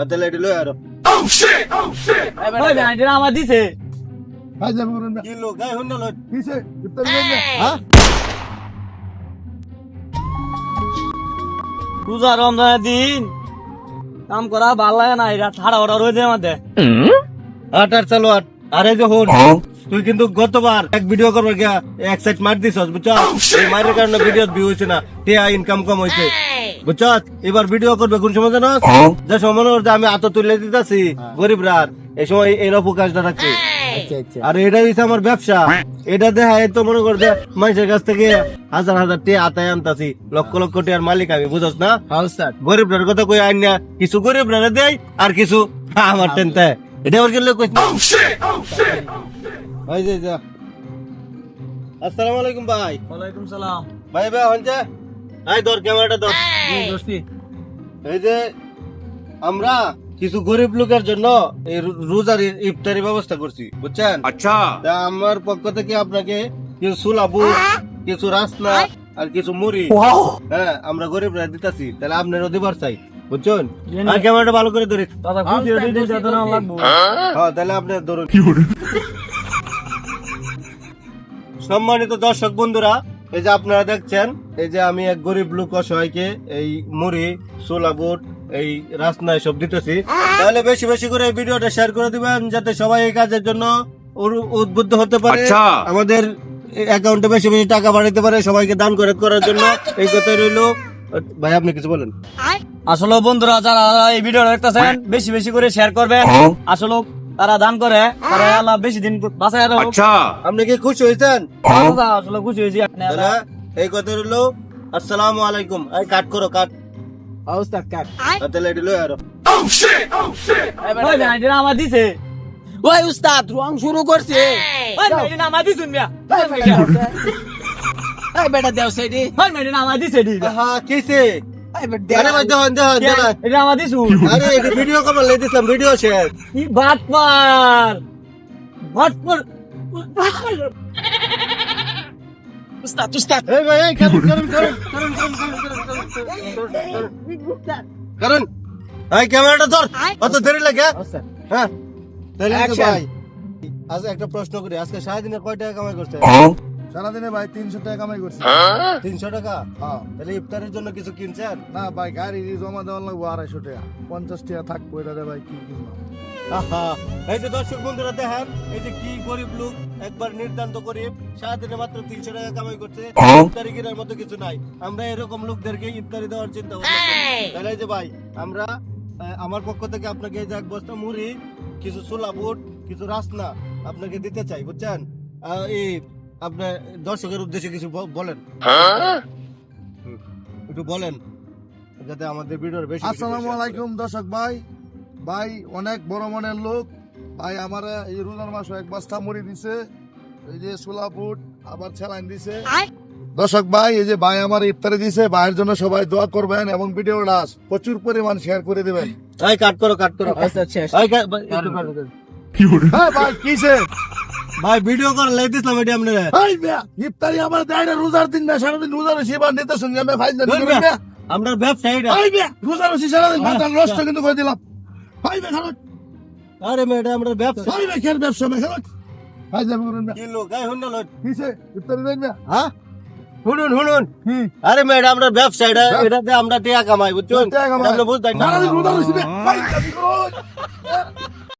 তাহলে এটি লই আরও। আমার দিছে। ভাই যাবে কি লোক? গায়ে হন লই কিসে ইফতারি হ্যাঁ? রোজা রমজানের দিন কাম করা ভালো লাগে না এরা ঠাড়া ওরা রয়ে আমাদের। আট আট চালো আট। আরে যে হন তুই কিন্তু গতবার এক ভিডিও করবার গিয়া এক সাইড মার দিছস বুঝছ এই মারের কারণে ভিডিও ভিউ হইছে না টিয়া ইনকাম কম হইছে। বুঝছ এবার ভিডিও করবে কোন সময় জানো যে সময় মনে আমি হাত তুলে দিতেছি গরিব রাত এই সময় এই অপকাশটা রাখছে আচ্ছা আচ্ছা। আর এটা হইছে আমার ব্যবসা। এটা দেখা এই তো মনে করছে মানুষের কাছ থেকে হাজার হাজার টিয়া আতায় আনতাছি লক্ষ লক্ষ টিয়ার মালিক আমি বুঝছ না? হাউস গরিব রার কথা কই আইন না কিছু গরিব রারে দেয় আর কিছু আমার টেনতে। এটা ওর গেলে কই ভাই যে আসসালামু আলাইকুম ভাই। ওয়ালাইকুম সালাম। ভাই ভাই হনছে এই ক্যামেরাটা এই। যে আমরা কিছু গরিব লোকের জন্য এই রোজার ইফতারি ব্যবস্থা করছি বুঝছেন? আচ্ছা। আমার পক্ষ থেকে আপনাকে কিছু সুলাবু কিছু রাসনা আর কিছু মুড়ি। হ্যাঁ আমরা গরিবরা দিতাছি তাহলে আপনার অধিবার চাই বুঝছেন? আর ক্যামেরাটা ভালো করে ধরি হ্যাঁ তাহলে আপনার ধরুন। সম্মানিত দর্শক বন্ধুরা এই যে আপনারা দেখছেন এই যে আমি এক গরিব লোক অসহায়কে এই মুড়ি সোলা বুট এই রাসনা সব দিতেছি। তাহলে বেশি বেশি করে এই ভিডিওটা শেয়ার করে দিবেন যাতে সবাই এই কাজের জন্য উদ্বুদ্ধ হতে পারে। আচ্ছা। আমাদের অ্যাকাউন্টে বেশি বেশি টাকা বাড়াতে পারে সবাইকে দান করে করার জন্য। এই কথা রইল। ভাই আপনি কিছু বলেন। আসলে বন্ধুরা যারা এই ভিডিও দেখতেছেন বেশি বেশি করে শেয়ার করবেন। আসলে তারা দান করে তারা হ্যাঁ? আল্লাহ বেশি দিন বাঁচায় আচ্ছা। আপনি কি খুশি হয়েছেন হ্যাঁ। আসলে খুশি হয়েছি। এই কথা রইল আসসালামু আলাইকুম। এই কাট করো কাট। হ্যাঁ, অবস্থা কাট। তাহলে এটা লই আরও। oh, oh, আমার দিছে। ওই উস্তাদ রং শুরু করছে। আমার দিছুন মিয়া। বেটা। দেও আমার দিছে হ্যাঁ ভিডিও শেয়ার বাতপার বাতপার উস্তাদ এই ক্যামেরাটা ধর অত হ্যাঁ একটা প্রশ্ন করি আজকে সারাদিনে কয় টাকা কামাই করছে সারাদিনে ভাই তিনশো টাকা কামাই করছি। তিনশো টাকা? হ্যাঁ। তাহলে ইফতারের জন্য কিছু কিনছেন? না ভাই গাড়ি জমা দেওয়া লাগবো আড়াইশো টাকা। পঞ্চাশ টাকা থাকব এটা ভাই কি আহা, এই যে দর্শক বন্ধুরা দেখেন এই যে কি গরিব লোক একবার নির্দান্ত গরিব সারাদিনে মাত্র তিনশো টাকা কামাই করছে। ইফতারি কেনার মতো কিছু নাই। আমরা এরকম লোকদেরকে ইফতারি দেওয়ার চিন্তা ভাবনা করি। তাহলে এই যে ভাই আমরা আমার পক্ষ থেকে আপনাকে এই যে এক বস্তা মুড়ি কিছু ছোলা বুট কিছু রাসনা আপনাকে দিতে চাই বুঝছেন? আহ, এই আপনার দর্শকের উদ্দেশ্যে কিছু বলেন। একটু বলেন যাতে আমাদের ভিডিওর বেশি আসসালামু আলাইকুম দর্শক ভাই। ভাই অনেক বড় মনের লোক। ভাই আমার এই রোজার মাস এক বস্তা মুড়ি দিছে। এই যে সোলা বুট আবার ছেলাইন দিছে। দর্শক ভাই এই যে ভাই আমার ইফতারে দিছে ভাইয়ের জন্য সবাই দোয়া করবেন এবং ভিডিওটা প্রচুর পরিমাণ শেয়ার করে দিবেন। এই কাট করো কাট করো। ভাই, কাট করো। হ্যাঁ ভাই কিসে ভাই ভিডিও করে লাই দিছিলাম এটি আপনারা ভাই মিয়া ইফতারি আমার দেয় না রোজার দিন না সারাদিন রোজার এবার নিতে শুনি আমি ভাই ধরবে। আমরা ব্যবসা এটা ভাই মিয়া রোজার রয়েছে সারাদিন মাথা নষ্ট কিন্তু করে দিলাম। ভাই মিয়া খারাপ আরে ম্যাডাম আমরা ব্যবসা ভাই মিয়া ব্যবসা মিয়া খারাপ ভাই যাবে করুন না কি লোক? গায়ে হুন না লোক কিসে? ইফতারি দেন মিয়া হ্যাঁ? শুনুন শুনুন। আরে ম্যাডাম আমরা ব্যবসা এটা এটাতে আমরা টাকা কামাই বুঝছেন। আপনি বুঝতেন